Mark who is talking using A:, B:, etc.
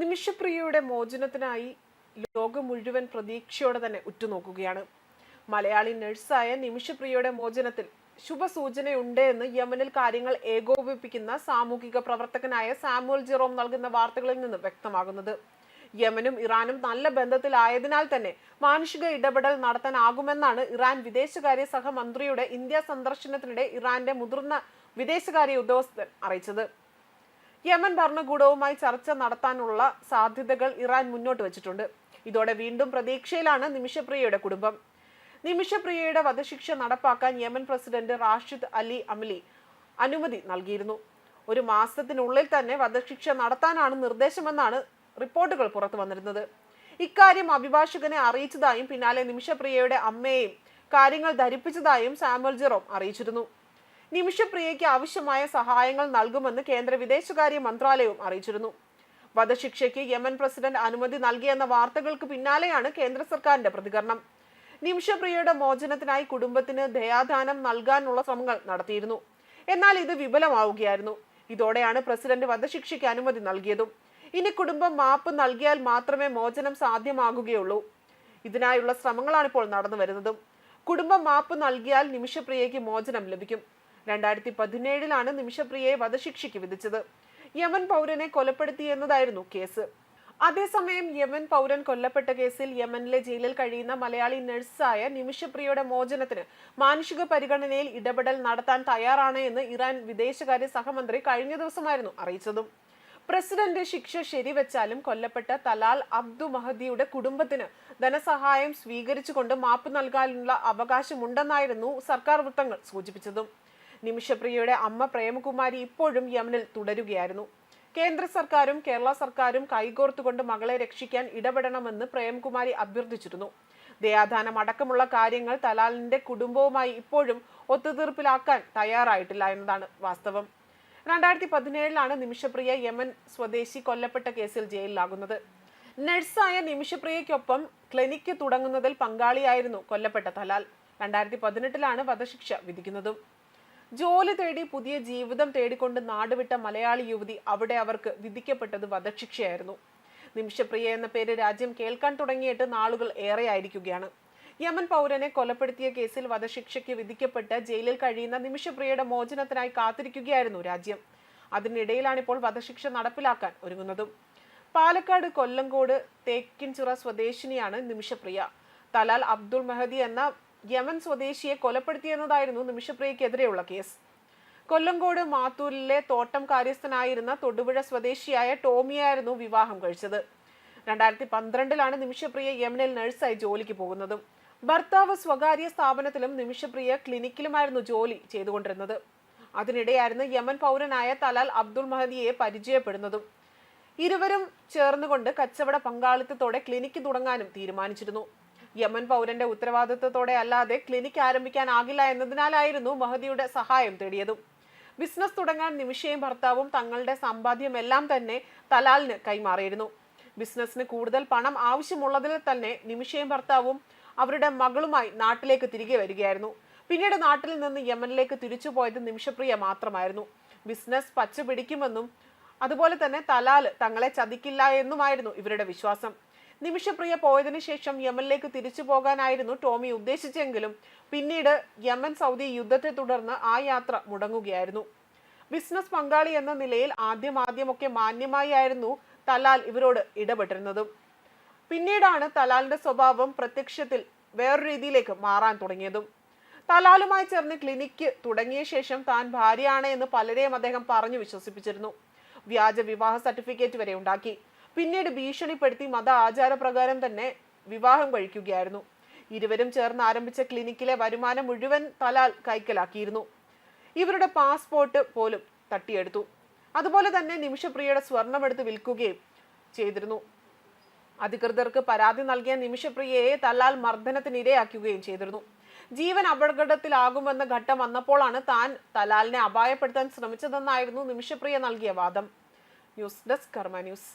A: നിമിഷപ്രിയയുടെ മോചനത്തിനായി ലോകം മുഴുവൻ പ്രതീക്ഷയോടെ തന്നെ ഉറ്റുനോക്കുകയാണ്. മലയാളി നഴ്സായ നിമിഷപ്രിയയുടെ മോചനത്തിൽ ശുഭസൂചനയുണ്ട് എന്ന് യമനിൽ കാര്യങ്ങൾ ഏകോപിപ്പിക്കുന്ന സാമൂഹിക പ്രവർത്തകനായ സാമുവൽ ജിറോം നൽകുന്ന വാർത്തകളിൽ നിന്ന് വ്യക്തമാകുന്നത്. യമനും ഇറാനും നല്ല ബന്ധത്തിലായതിനാൽ തന്നെ മാനുഷിക ഇടപെടൽ നടത്താനാകുമെന്നാണ് ഇറാൻ വിദേശകാര്യ സഹമന്ത്രിയുടെ ഇന്ത്യ സന്ദർശനത്തിനിടെ ഇറാന്റെ മുതിർന്ന വിദേശകാര്യ ഉദ്യോഗസ്ഥൻ അറിയിച്ചത്. യമൻ ഭരണകൂടവുമായി ചർച്ച നടത്താനുള്ള സാധ്യതകൾ ഇറാൻ മുന്നോട്ട് വച്ചിട്ടുണ്ട്. ഇതോടെ വീണ്ടും പ്രതീക്ഷയിലാണ് നിമിഷപ്രിയയുടെ കുടുംബം. നിമിഷപ്രിയയുടെ വധശിക്ഷ നടപ്പാക്കാൻ യമൻ പ്രസിഡന്റ് റാഷിദ് അലി അമലി അനുമതി നൽകിയിരുന്നു. ഒരു മാസത്തിനുള്ളിൽ തന്നെ വധശിക്ഷ നടത്താനാണ് നിർദ്ദേശമെന്നാണ് റിപ്പോർട്ടുകൾ പുറത്തു വന്നിരുന്നത്. ഇക്കാര്യം അഭിഭാഷകനെ അറിയിച്ചതായും പിന്നാലെ നിമിഷപ്രിയയുടെ അമ്മയെയും കാര്യങ്ങൾ ധരിപ്പിച്ചതായും സാമുവൽ ജെറോം അറിയിച്ചിരുന്നു. നിമിഷപ്രിയയ്ക്ക് ആവശ്യമായ സഹായങ്ങൾ നൽകുമെന്ന് കേന്ദ്ര വിദേശകാര്യ മന്ത്രാലയവും അറിയിച്ചിരുന്നു. വധശിക്ഷയ്ക്ക് യമൻ പ്രസിഡന്റ് അനുമതി നൽകിയെന്ന വാർത്തകൾക്ക് പിന്നാലെയാണ് കേന്ദ്ര സർക്കാരിന്റെ പ്രതികരണം. നിമിഷപ്രിയയുടെ മോചനത്തിനായി കുടുംബത്തിന് ദയാദാനം നൽകാനുള്ള ശ്രമങ്ങൾ നടത്തിയിരുന്നു. എന്നാൽ ഇത് വിഫലമാവുകയായിരുന്നു ഇതോടെയാണ് പ്രസിഡന്റ് വധശിക്ഷയ്ക്ക് അനുമതി നൽകിയതും. ഇനി കുടുംബം മാപ്പ് നൽകിയാൽ മാത്രമേ മോചനം സാധ്യമാകുകയുള്ളൂ. ഇതിനായുള്ള ശ്രമങ്ങളാണ് ഇപ്പോൾ നടന്നു വരുന്നതും കുടുംബം മാപ്പ് നൽകിയാൽ നിമിഷപ്രിയയ്ക്ക് മോചനം ലഭിക്കും. രണ്ടായിരത്തി പതിനേഴിലാണ് നിമിഷപ്രിയയെ വധശിക്ഷയ്ക്ക് വിധിച്ചത്. യമൻ പൗരനെ കൊലപ്പെടുത്തിയെന്നതായിരുന്നു കേസ്. അതേസമയം യമൻ പൗരൻ കൊല്ലപ്പെട്ട കേസിൽ യമനിലെ ജയിലിൽ കഴിയുന്ന മലയാളി നഴ്സായ നിമിഷപ്രിയയുടെ മോചനത്തിന് മാനുഷിക പരിഗണനയിൽ ഇടപെടൽ നടത്താൻ തയ്യാറാണ് എന്ന് ഇറാൻ വിദേശകാര്യ സഹമന്ത്രി കഴിഞ്ഞ ദിവസമായിരുന്നു അറിയിച്ചതും. പ്രസിഡന്റ് ശിക്ഷ ശരിവെച്ചാലും കൊല്ലപ്പെട്ട തലാൽ അബ്ദു മഹദിയുടെ കുടുംബത്തിന് ധനസഹായം സ്വീകരിച്ചുകൊണ്ട് മാപ്പ് നൽകാനുള്ള അവകാശമുണ്ടെന്നായിരുന്നു സർക്കാർ വൃത്തങ്ങൾ സൂചിപ്പിച്ചതും. നിമിഷപ്രിയയുടെ അമ്മ പ്രേമകുമാരി ഇപ്പോഴും യമനിൽ തുടരുകയായിരുന്നു. കേന്ദ്ര സർക്കാരും കേരള സർക്കാരും കൈകോർത്തുകൊണ്ട് മകളെ രക്ഷിക്കാൻ ഇടപെടണമെന്ന് പ്രേംകുമാരി അഭ്യർത്ഥിച്ചിരുന്നു. ദയാദാനം അടക്കമുള്ള കാര്യങ്ങൾ തലാലിന്റെ കുടുംബവുമായി ഇപ്പോഴും ഒത്തുതീർപ്പിലാക്കാൻ തയ്യാറായിട്ടില്ല എന്നതാണ് വാസ്തവം. രണ്ടായിരത്തി പതിനേഴിലാണ് നിമിഷപ്രിയ യമൻ സ്വദേശി കൊല്ലപ്പെട്ട കേസിൽ ജയിലിലാകുന്നത്. നഴ്സായ നിമിഷപ്രിയയ്ക്കൊപ്പം ക്ലിനിക്ക് തുടങ്ങുന്നതിൽ പങ്കാളിയായിരുന്നു കൊല്ലപ്പെട്ട തലാൽ. രണ്ടായിരത്തി പതിനെട്ടിലാണ് വധശിക്ഷ വിധിക്കുന്നതും. ജോലി തേടി പുതിയ ജീവിതം തേടിക്കൊണ്ട് നാടുവിട്ട മലയാളി യുവതി അവിടെ അവർക്ക് വിധിക്കപ്പെട്ടത് വധശിക്ഷയായിരുന്നു. നിമിഷപ്രിയ എന്ന പേര് രാജ്യം കേൾക്കാൻ തുടങ്ങിയിട്ട് നാളുകൾ ഏറെയായിരിക്കുകയാണ് യമൻ പൗരനെ കൊലപ്പെടുത്തിയ കേസിൽ വധശിക്ഷയ്ക്ക് വിധിക്കപ്പെട്ട് ജയിലിൽ കഴിയുന്ന നിമിഷപ്രിയയുടെ മോചനത്തിനായി കാത്തിരിക്കുകയായിരുന്നു രാജ്യം. അതിനിടയിലാണ് ഇപ്പോൾ വധശിക്ഷ നടപ്പിലാക്കാൻ ഒരുങ്ങുന്നതും. പാലക്കാട് കൊല്ലങ്കോട് തേക്കിൻചിറ സ്വദേശിനിയാണ് നിമിഷപ്രിയ. തലാൽ അബ്ദുൾ മെഹദി എന്ന യമൻ സ്വദേശിയെ കൊലപ്പെടുത്തിയെന്നതായിരുന്നു നിമിഷപ്രിയക്കെതിരെയുള്ള കേസ്. കൊല്ലങ്കോട് മാത്തൂരിലെ തോട്ടം കാര്യസ്ഥനായിരുന്ന തൊടുപുഴ സ്വദേശിയായ ടോമിയായിരുന്നു വിവാഹം കഴിച്ചത്. രണ്ടായിരത്തി പന്ത്രണ്ടിലാണ് നിമിഷപ്രിയ യമനിൽ നഴ്സായി ജോലിക്ക് പോകുന്നതും. ഭർത്താവ് സ്വകാര്യ സ്ഥാപനത്തിലും നിമിഷപ്രിയ ക്ലിനിക്കിലുമായിരുന്നു ജോലി ചെയ്തുകൊണ്ടിരുന്നത്. അതിനിടെയായിരുന്നു യമൻ പൗരനായ തലാൽ അബ്ദുൾ മഹദിയെ പരിചയപ്പെടുന്നതും. ഇരുവരും ചേർന്നുകൊണ്ട് കച്ചവട പങ്കാളിത്തത്തോടെ ക്ലിനിക്ക് തുടങ്ങാനും തീരുമാനിച്ചിരുന്നു. യമൻ പൗരന്റെ ഉത്തരവാദിത്വത്തോടെ അല്ലാതെ ക്ലിനിക്ക് ആരംഭിക്കാനാകില്ല എന്നതിനാലായിരുന്നു മഹദിയുടെ സഹായം തേടിയതും. ബിസിനസ് തുടങ്ങാൻ നിമിഷയും ഭർത്താവും തങ്ങളുടെ സമ്പാദ്യമെല്ലാം തന്നെ തലാലിന് കൈമാറിയിരുന്നു. ബിസിനസ്സിന് കൂടുതൽ പണം ആവശ്യമുള്ളതിൽ തന്നെ നിമിഷയും ഭർത്താവും അവരുടെ മകളുമായി നാട്ടിലേക്ക് തിരികെ വരികയായിരുന്നു. പിന്നീട് നാട്ടിൽ നിന്ന് യമനിലേക്ക് തിരിച്ചു പോയത് നിമിഷപ്രിയ മാത്രമായിരുന്നു. ബിസിനസ് പച്ച പിടിക്കുമെന്നും അതുപോലെ തന്നെ തലാൽ തങ്ങളെ ചതിക്കില്ല എന്നുമായിരുന്നു ഇവരുടെ വിശ്വാസം. നിമിഷപ്രിയ പോയതിനു ശേഷം യമനിലേക്ക് തിരിച്ചു പോകാനായിരുന്നു ടോമി ഉദ്ദേശിച്ചെങ്കിലും പിന്നീട് യമൻ സൗദി യുദ്ധത്തെ തുടർന്ന് ആ യാത്ര മുടങ്ങുകയായിരുന്നു. ബിസിനസ് പങ്കാളി എന്ന നിലയിൽ ആദ്യം ആദ്യമൊക്കെ മാന്യമായി ആയിരുന്നു തലാൽ ഇവരോട് ഇടപെട്ടിരുന്നതും. പിന്നീടാണ് തലാലിന്റെ സ്വഭാവം പ്രത്യക്ഷത്തിൽ വേറൊരു രീതിയിലേക്ക് മാറാൻ തുടങ്ങിയതും. തലാലുമായി ചേർന്ന് ക്ലിനിക്ക് തുടങ്ങിയ ശേഷം താൻ ഭാര്യയാണ് എന്ന് പലരെയും അദ്ദേഹം പറഞ്ഞു വിശ്വസിപ്പിച്ചിരുന്നു. വ്യാജ വിവാഹ സർട്ടിഫിക്കറ്റ് വരെ ഉണ്ടാക്കി. പിന്നീട് ഭീഷണിപ്പെടുത്തി മത ആചാരപ്രകാരം തന്നെ വിവാഹം കഴിക്കുകയായിരുന്നു. ഇരുവരും ചേർന്ന് ആരംഭിച്ച ക്ലിനിക്കിലെ വരുമാനം മുഴുവൻ തലാൽ കൈക്കലാക്കിയിരുന്നു. ഇവരുടെ പാസ്പോർട്ട് പോലും തട്ടിയെടുത്തു. അതുപോലെ തന്നെ നിമിഷപ്രിയയുടെ സ്വർണമെടുത്ത് വിൽക്കുകയും ചെയ്തിരുന്നു. അധികൃതർക്ക് പരാതി നൽകിയ നിമിഷപ്രിയയെ തലാൽ മർദ്ദനത്തിന് ഇരയാക്കുകയും ചെയ്തിരുന്നു. ജീവൻ അപകടത്തിലാകുമെന്ന ഘട്ടം വന്നപ്പോഴാണ് താൻ തലാലിനെ അപായപ്പെടുത്താൻ ശ്രമിച്ചതെന്നായിരുന്നു നിമിഷപ്രിയ നൽകിയ വാദം. News desk Karma news.